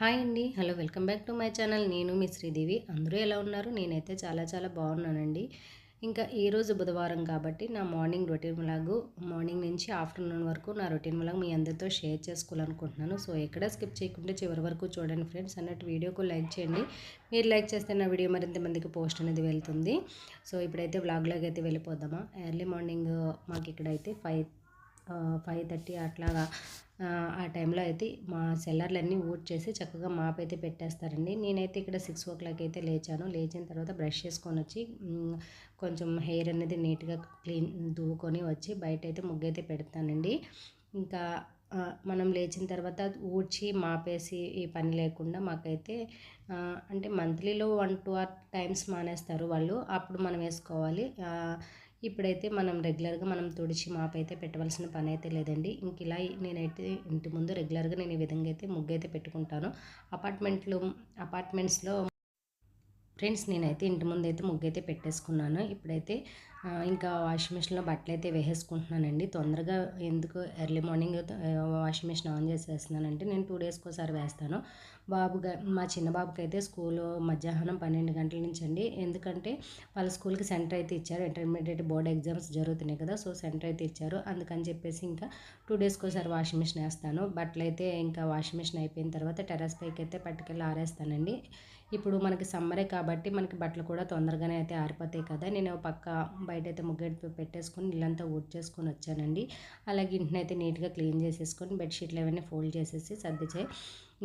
Hi అండి. Hello welcome back to my channel. నేను మీ శ్రీదేవి. అందరూ ఎలా ఉన్నారు? నేనైతే చాలా చాలా బాగున్నానండి. ఇంకా ఈరోజు బుధవారం కాబట్టి నా మార్నింగ్ రొటీన్ లాగు మార్నింగ్ నుంచి ఆఫ్టర్నూన్ వరకు నా రొటీన్ వ్లాగ్ మీ అందరితో షేర్ చేసుకోవాలనుకుంటున్నాను. సో ఎక్కడ స్కిప్ చేయకుండా చివరి వరకు చూడండి ఫ్రెండ్స్. అన్నట్టు వీడియోకు లైక్ చేయండి. మీరు లైక్ చేస్తే నా వీడియో మరింత మందికి పోస్ట్ అనేది వెళ్తుంది. సో ఇప్పుడైతే వ్లాగ్లోకి అయితే వెళ్ళిపోదామా? ఎర్లీ మార్నింగ్ మాకు ఇక్కడైతే ఫైవ్ ఫైవ్ థర్టీ అట్లాగా ఆ టైంలో అయితే మా సెల్లర్లన్నీ ఊడ్ చేసి చక్కగా మాప్ అయితే పెట్టేస్తారండి. నేనైతే ఇక్కడ సిక్స్ ఓ క్లాక్ అయితే లేచాను. లేచిన తర్వాత బ్రష్ చేసుకొని వచ్చి కొంచెం హెయిర్ అనేది నీట్గా క్లీన్ దువ్వుకొని వచ్చి బయట అయితే ముగ్గు అయితే పెడతానండి. ఇంకా మనం లేచిన తర్వాత ఊడ్చి మాపేసి ఈ పని లేకుండా మాకైతే అంటే మంత్లీలో వన్ టూ ఆర్ టైమ్స్ మానేస్తారు వాళ్ళు. అప్పుడు మనం వేసుకోవాలి. ఇప్పుడైతే మనం రెగ్యులర్గా మనం తుడిచి మాప్ అయితే పెట్టవలసిన పని అయితే లేదండి. ఇంక ఇలా నేనైతే ఇంటి ముందు రెగ్యులర్గా నేను ఈ విధంగా అయితే ముగ్గు అయితే పెట్టుకుంటాను. అపార్ట్మెంట్లు అపార్ట్మెంట్స్లో ఫ్రెండ్స్ నేనైతే ఇంటి ముందు అయితే ముగ్గు అయితే పెట్టేసుకున్నాను. ఇప్పుడైతే ఇంకా వాషింగ్ మిషన్లో బట్టలు అయితే వేసేసుకుంటున్నానండి. తొందరగా ఎందుకు early morning washing machine on చేసేస్తున్నానంటే నేను టూ డేస్కి ఒకసారి వేస్తాను. బాబుగా మా చిన్న బాబుకి అయితే స్కూల్ మధ్యాహ్నం పన్నెండు గంటల నుంచి అండి. ఎందుకంటే వాళ్ళ స్కూల్కి సెంటర్ అయితే ఇచ్చారు. ఇంటర్మీడియట్ బోర్డ్ ఎగ్జామ్స్ జరుగుతున్నాయి కదా సో సెంటర్ అయితే ఇచ్చారు. అందుకని చెప్పేసి ఇంకా టూ డేస్కి ఒకసారి వాషింగ్ మిషన్ వేస్తాను. బట్టలు అయితే ఇంకా వాషింగ్ మిషన్ అయిపోయిన తర్వాత టెరస్ పైకి అయితే పట్టుకెళ్ళి ఆరేస్తానండి. ఇప్పుడు మనకి సమ్మరే కాబట్టి మనకి బట్టలు కూడా తొందరగానే అయితే ఆరిపోతాయి కదా. నేను పక్క బయట అయితే ముగ్గడి పెట్టేసుకొని ఇల్లంతా వుడ్ చేసుకొని వచ్చానండి. అలాగే ఇంటినైతే నీట్గా క్లీన్ చేసేసుకొని బెడ్షీట్లు అవన్నీ ఫోల్డ్ చేసేసి సర్ది చేయి.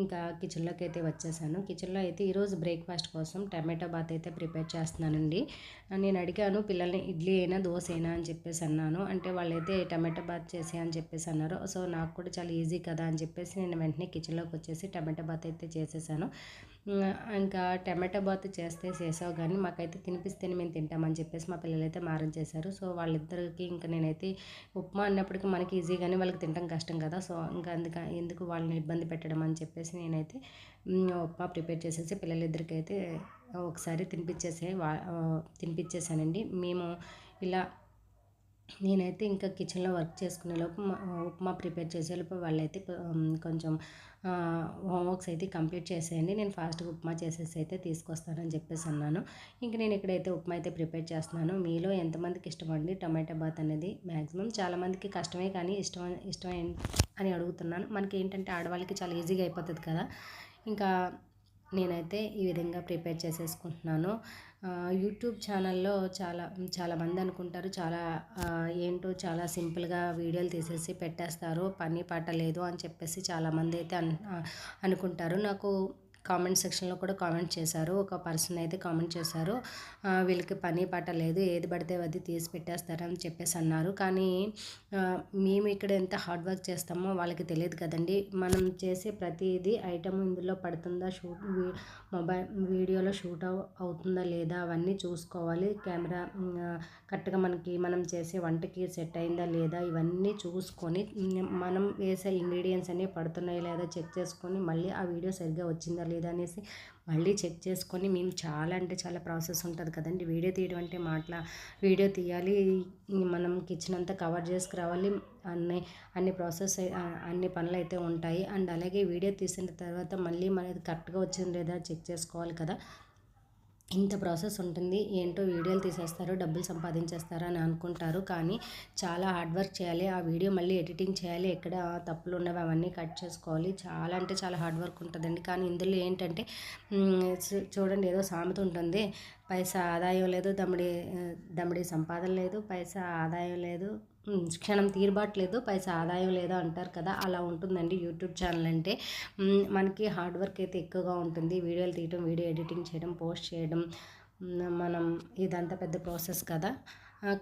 ఇంకా కిచెన్లోకి అయితే వచ్చేసాను. కిచెన్లో అయితే ఈరోజు బ్రేక్ఫాస్ట్ కోసం టమాటో బాత్ అయితే ప్రిపేర్ చేస్తున్నానండి. నేను అడిగాను పిల్లల్ని ఇడ్లీ అయినా దోశ అయినా అని చెప్పేసి అన్నాను. అంటే వాళ్ళైతే టమాటో బాత్ చేసే అని చెప్పేసి అన్నారు. సో నాకు కూడా చాలా ఈజీ కదా అని చెప్పేసి నేను వెంటనే కిచెన్లోకి వచ్చేసి టమాటో బాత్ అయితే చేసేసాను. ఇంకా టమాటో బాత్ చేస్తే చేసావు కానీ మాకైతే తినిపిస్తేనే మేము తింటామని చెప్పేసి మా పిల్లలు అయితే మారం చేశారు. సో వాళ్ళిద్దరికి ఇంకా నేనైతే ఉప్మా అన్నప్పటికీ మనకి ఈజీగానే వాళ్ళకి తినడం కష్టం కదా. సో ఇంకా అందుక ఎందుకు వాళ్ళని ఇబ్బంది పెట్టడం అని చెప్పేసి నేనైతే ఉప్మా ప్రిపేర్ చేసేసి పిల్లలిద్దరికైతే ఒకసారి తినిపించేసే వా తినిపించేసానండి మేము ఇలా నేనైతే ఇంకా కిచెన్లో వర్క్ చేసుకునే లోపు ఉప్మా ప్రిపేర్ చేసే లోపు వాళ్ళైతే కొంచెం హోంవర్క్స్ అయితే కంప్లీట్ చేసేయండి. నేను ఫాస్ట్గా ఉప్మా చేసేసి అయితే తీసుకొస్తానని చెప్పేసి అన్నాను. ఇంక నేను ఇక్కడైతే ఉప్మా అయితే ప్రిపేర్ చేస్తున్నాను. మీలో ఎంతమందికి ఇష్టమండి టమాటా బాత్ అనేది? మ్యాక్సిమం చాలామందికి కష్టమే కానీ ఇష్టం ఇష్టం అని అడుగుతున్నాను. మనకి ఏంటంటే ఆడవాళ్ళకి చాలా ఈజీగా అయిపోతుంది కదా. ఇంకా నేనైతే ఈ విధంగా ప్రిపేర్ చేసేసుకుంటున్నాను. యూట్యూబ్ ఛానల్లో చాలా చాలామంది అనుకుంటారు చాలా ఏంటో చాలా సింపుల్గా వీడియోలు తీసేసి పెట్టేస్తారు పని పాట లేదు అని చెప్పేసి చాలామంది అయితే అనుకుంటారు. నాకు కామెంట్ సెక్షన్లో కూడా కామెంట్ చేశారు. ఒక పర్సన్ అయితే కామెంట్ చేశారు. వీళ్ళకి పని పాట లేదు. ఏది పడితే అది తీసి పెట్టేస్తారని చెప్పేసి అన్నారు. కానీ మేము ఇక్కడ ఎంత హార్డ్ వర్క్ చేస్తామో వాళ్ళకి తెలియదు కదండి. మనం చేసే ప్రతిదీ ఐటమ్ ఇందులో పడుతుందా? షూట్ మొబైల్ వీడియోలో షూట్ అవుతుందా లేదా? అవన్నీ చూసుకోవాలి. కెమెరా కరెక్ట్గా మనకి మనం చేసే వంటకి సెట్ అయిందా లేదా? ఇవన్నీ చూసుకొని మనం వేసే ఇంగ్రీడియంట్స్ అన్నీ పడుతున్నాయి లేదా చెక్ చేసుకొని మళ్ళీ ఆ వీడియో సరిగ్గా వచ్చిందా లేదా? అనేసి మళ్ళీ చెక్ చేసుకొని మేము చాలా అంటే చాలా ప్రాసెస్ ఉంటుంది కదండి. వీడియో తీయడం అంటే మాట్లా వీడియో తీయాలి మనం కిచెన్ అంతా కవర్ చేసుకురావాలి అన్ని అన్ని ప్రాసెస్ అన్ని పనులు అయితే ఉంటాయి. అండ్ అలాగే వీడియో తీసిన తర్వాత మళ్ళీ మనది కరెక్ట్గా వచ్చింది లేదా చెక్ చేసుకోవాలి కదా. ఇంత ప్రాసెస్ ఉంటుంది ఏంటో వీడియోలు తీసేస్తారు డబ్బులు సంపాదించేస్తారు అని అనుకుంటారు. కానీ చాలా హార్డ్ వర్క్ చేయాలి ఆ వీడియో మళ్ళీ ఎడిటింగ్ చేయాలి ఎక్కడ తప్పులు ఉన్నవి అవన్నీ కట్ చేసుకోవాలి. చాలా అంటే చాలా హార్డ్ వర్క్ ఉంటుందండి. కానీ ఇందులో ఏంటంటే చూడండి ఏదో సామెత ఉంటుంది. పైసా ఆదాయం లేదు దమ్ముడి దమ్ముడి సంపాదన లేదు పైసా ఆదాయం లేదు. క్షణం తీరబట్లేదు పైసా ఆదాయం లేదో అంటారు కదా అలా ఉంటుందండి యూట్యూబ్ ఛానల్ అంటే. మనకి హార్డ్ వర్క్ అయితే ఎక్కువగా ఉంటుంది. వీడియోలు తీయడం వీడియో ఎడిటింగ్ చేయడం పోస్ట్ చేయడం మనం ఇదంతా పెద్ద ప్రాసెస్ కదా.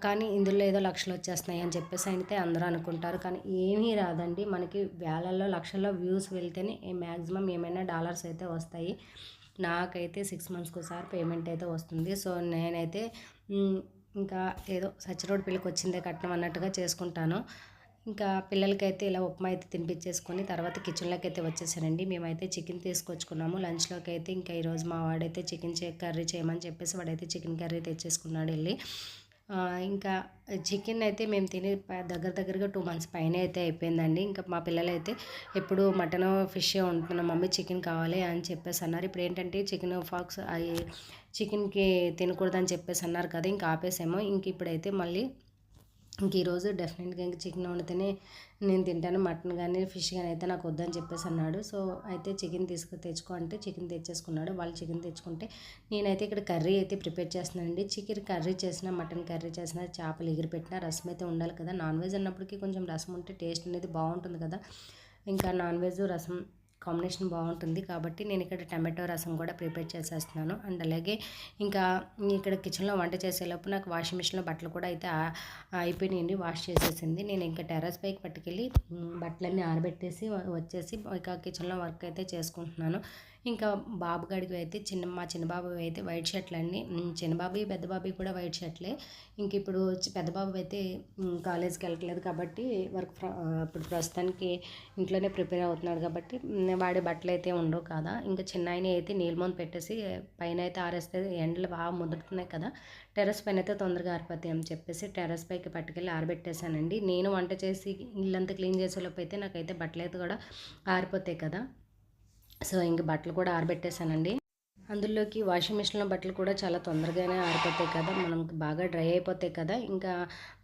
కానీ ఇందులో ఏదో లక్షలు వచ్చేస్తున్నాయి అని చెప్పేసి అయితే అందరూ అనుకుంటారు. కానీ ఏమీ రాదండి. మనకి వేలల్లో లక్షల్లో వ్యూస్ వెళ్తేనే మ్యాక్సిమం ఏమైనా డాలర్స్ అయితే వస్తాయి. నాకైతే సిక్స్ మంత్స్కి ఒకసారి పేమెంట్ అయితే వస్తుంది. సో నేనైతే ఇంకా ఏదో సచ్చిరోడ్ పిల్లకి వచ్చిందే కట్నం అన్నట్టుగా చేసుకుంటాను. ఇంకా పిల్లలకైతే ఇలా ఉప్మా అయితే తినిపించేసుకొని తర్వాత కిచెన్లోకి అయితే వచ్చేసానండి. మేమైతే చికెన్ తీసుకొచ్చుకున్నాము. లంచ్లోకి అయితే ఇంకా ఈరోజు మా వాడైతే చికెన్ కర్రీ చేయమని చెప్పేసి వాడైతే చికెన్ కర్రీ తెచ్చేసుకున్నాడు వెళ్ళి. ఇంకా చికెన్ అయితే మేము తిని దగ్గర దగ్గరగా టూ మంత్స్ పైన అయితే అయిపోయిందండి. ఇంకా మా పిల్లలు అయితే ఎప్పుడు మటన్ ఫిష్ ఉంటున్నాం మమ్మీ చికెన్ కావాలి అని చెప్పేసి అన్నారు. ఇప్పుడు ఏంటంటే చికెన్ ఫాక్స్ చికెన్కి తినకూడదని చెప్పేసి అన్నారు కదా ఇంకా ఆపేసాము. ఇంక ఇప్పుడైతే మళ్ళీ ఇంక ఈరోజు డెఫినెట్గా ఇంక చికెన్ వండితేనే నేను తింటాను మటన్ కానీ ఫిష్ కానీ అయితే నాకు వద్దని చెప్పేసి అన్నాడు. సో అయితే చికెన్ తీసుకు తెచ్చుకో అంటే చికెన్ తెచ్చేసుకున్నాడు. వాళ్ళు చికెన్ తెచ్చుకుంటే నేనైతే ఇక్కడ కర్రీ అయితే ప్రిపేర్ చేస్తున్నానండి. చికెన్ కర్రీ చేసిన మటన్ కర్రీ చేసిన చేపలు ఎగిరి పెట్టిన రసం అయితే ఉండాలి కదా. నాన్ వెజ్ అన్నప్పటికీ కొంచెం రసం ఉంటే టేస్ట్ అనేది బాగుంటుంది కదా. ఇంకా నాన్ వెజ్ రసం కాంబినేషన్ బాగుంటుంది. కాబట్టి నేను ఇక్కడ టమాటో రసం కూడా ప్రిపేర్ చేసేస్తున్నాను. అండ్ అలాగే ఇంకా ఇక్కడ కిచెన్లో వంట చేసేలోపు నాకు వాషింగ్ మిషన్లో బట్టలు కూడా అయితే అయిపోయినాయండి. వాష్ చేసేసింది. నేను ఇంకా టెర్రస్ పైకి పట్టుకెళ్ళి బట్టలన్నీ ఆరబెట్టేసి వచ్చేసి ఇక కిచెన్లో వర్క్ అయితే చేసుకుంటున్నాను. ఇంకా బాబు గడికి అయితే చిన్న మా చిన్నబాబు అయితే వైట్ షర్ట్లు అండి. చిన్నబాబు పెద్ద బాబు కూడా వైట్ షర్ట్లే. ఇంక ఇప్పుడు పెద్ద బాబు అయితే కాలేజ్కి వెళ్ళట్లేదు కాబట్టి వర్క్ ఇప్పుడు ప్రస్తుతానికి ఇంట్లోనే ప్రిపేర్ అవుతున్నాడు కాబట్టి వాడే బట్టలు అయితే ఉండవు కదా. ఇంకా చిన్న ఆయన అయితే నీళ్ళ పెట్టేసి పైన అయితే ఆరేస్తే ఎండలు బాగా ముదురుతున్నాయి కదా. టెర్రస్ పైన అయితే తొందరగా ఆరిపోతాయి అని చెప్పేసి టెర్రస్ పైకి పట్టుకెళ్ళి ఆరబెట్టేశానండి. నేను వంట చేసి ఇల్లంతా క్లీన్ చేసేలోపు అయితే నాకైతే బట్టలు అయితే కూడా ఆరిపోతాయి కదా. సో ఇంక బట్టలు కూడా ఆరబెట్టేశానండి. అందులోకి వాషింగ్ మిషన్లో బట్టలు కూడా చాలా తొందరగానే ఆరిపోతాయి కదా మనం బాగా డ్రై అయిపోతాయి కదా ఇంకా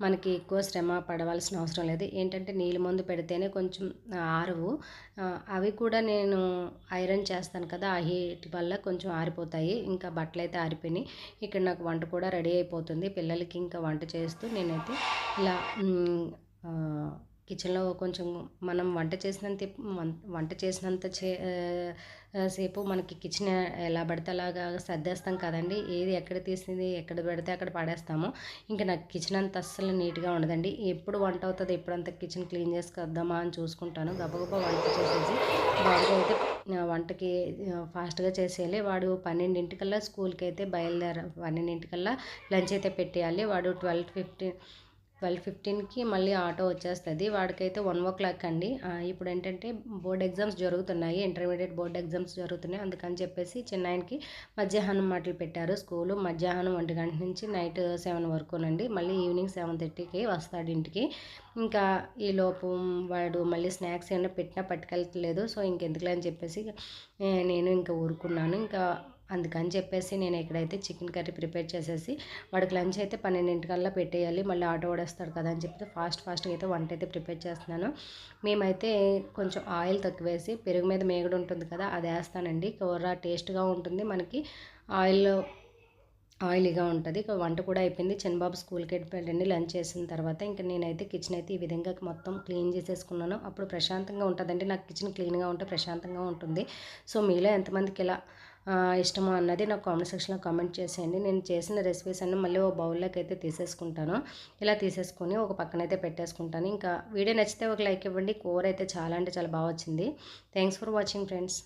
మనకి ఎక్కువ శ్రమ పడవలసిన అవసరం లేదు. ఏంటంటే నీళ్ళు ముందు పెడితేనే కొంచెం ఆరవు. అవి కూడా నేను ఐరన్ చేస్తాను కదా ఆ హీట్ వల్ల కొంచెం ఆరిపోతాయి. ఇంకా బట్టలు అయితే ఆరిపోయినాయి. ఇక్కడ నాకు వంట కూడా రెడీ అయిపోతుంది. పిల్లలకి ఇంకా వంట చేస్తూ నేనైతే ఇలా కిచెన్లో కొంచెం మనం వంట చేసినంత వంట చేసినంత చే సేపు మనకి కిచెన్ ఎలా పడితే అలాగా సర్దేస్తాం కదండి. ఏది ఎక్కడ తీసింది ఎక్కడ పెడితే అక్కడ పడేస్తాము. ఇంకా నాకు కిచెన్ అంత అస్సలు నీట్గా ఉండదండి. ఎప్పుడు వంట అవుతుంది ఎప్పుడంత కిచెన్ క్లీన్ చేసుకొద్దామా అని చూసుకుంటాను. గబగబా వంట చేసేసి బాబు అయితే వంటకి ఫాస్ట్గా చేసేయాలి. వాడు పన్నెండింటికల్లా స్కూల్కి అయితే బయలుదేర పన్నెండింటికల్లా లంచ్ అయితే పెట్టేయాలి. వాడు ట్వెల్వ్ ఫిఫ్టీన్ ట్వెల్వ్ ఫిఫ్టీన్కి మళ్ళీ ఆటో వచ్చేస్తుంది. వాడికైతే వన్ ఓ క్లాక్ అండి. ఇప్పుడు ఏంటంటే బోర్డ్ ఎగ్జామ్స్ జరుగుతున్నాయి. ఇంటర్మీడియట్ బోర్డ్ ఎగ్జామ్స్ జరుగుతున్నాయి. అందుకని చెప్పేసి చిన్నాయనకి మధ్యాహ్నం మాటలు పెట్టారు స్కూలు. మధ్యాహ్నం ఒంటి గంట నుంచి నైట్ సెవెన్ వరకునండి. మళ్ళీ ఈవినింగ్ సెవెన్ థర్టీకి వస్తాడు ఇంటికి. ఇంకా ఈ లోపు వాడు మళ్ళీ స్నాక్స్ ఏమైనా పెట్టినా పట్టుకెళ్ళట్లేదు సో ఇంకెందుకులే అని చెప్పేసి నేను ఇంకా ఊరుకున్నాను. ఇంకా అందుకని చెప్పేసి నేను ఇక్కడైతే చికెన్ కర్రీ ప్రిపేర్ చేసేసి వాడికి లంచ్ అయితే పన్నెండింటికల్లా పెట్టేయాలి. మళ్ళీ ఆటో ఓడేస్తాడు కదా అని చెప్పి ఫాస్ట్ ఫాస్ట్గా అయితే వంట అయితే ప్రిపేర్ చేస్తున్నాను. మేమైతే కొంచెం ఆయిల్ తక్కువేసి పెరుగు మీద మేగడు ఉంటుంది కదా అది వేస్తానండి. కూర టేస్ట్గా ఉంటుంది. మనకి ఆయిల్ ఆయిలీగా ఉంటుంది. వంట కూడా అయిపోయింది. చిన్నబాబు స్కూల్కి వెళ్ళండి లంచ్ చేసిన తర్వాత. ఇంకా నేనైతే కిచెన్ అయితే ఈ విధంగా మొత్తం క్లీన్ చేసేసుకున్నాను. అప్పుడు ప్రశాంతంగా ఉంటుందండి. నాకు కిచెన్ క్లీన్గా ఉంటే ప్రశాంతంగా ఉంటుంది. సో మీలో ఎంతమందికి ఇలా ఇష్టమో అన్నది నాకు కామెంట్ సెక్షన్లో కామెంట్ చేసేయండి. నేను చేసిన రెసిపీస్ అన్నీ మళ్ళీ ఓ బౌల్లోకి అయితే తీసేసుకుంటాను. ఇలా తీసేసుకొని ఒక పక్కన అయితే పెట్టేసుకుంటాను. ఇంకా వీడియో నచ్చితే ఒక లైక్ ఇవ్వండి. కూర అయితే చాలా అంటే చాలా బాగా వచ్చింది. Thanks for watching friends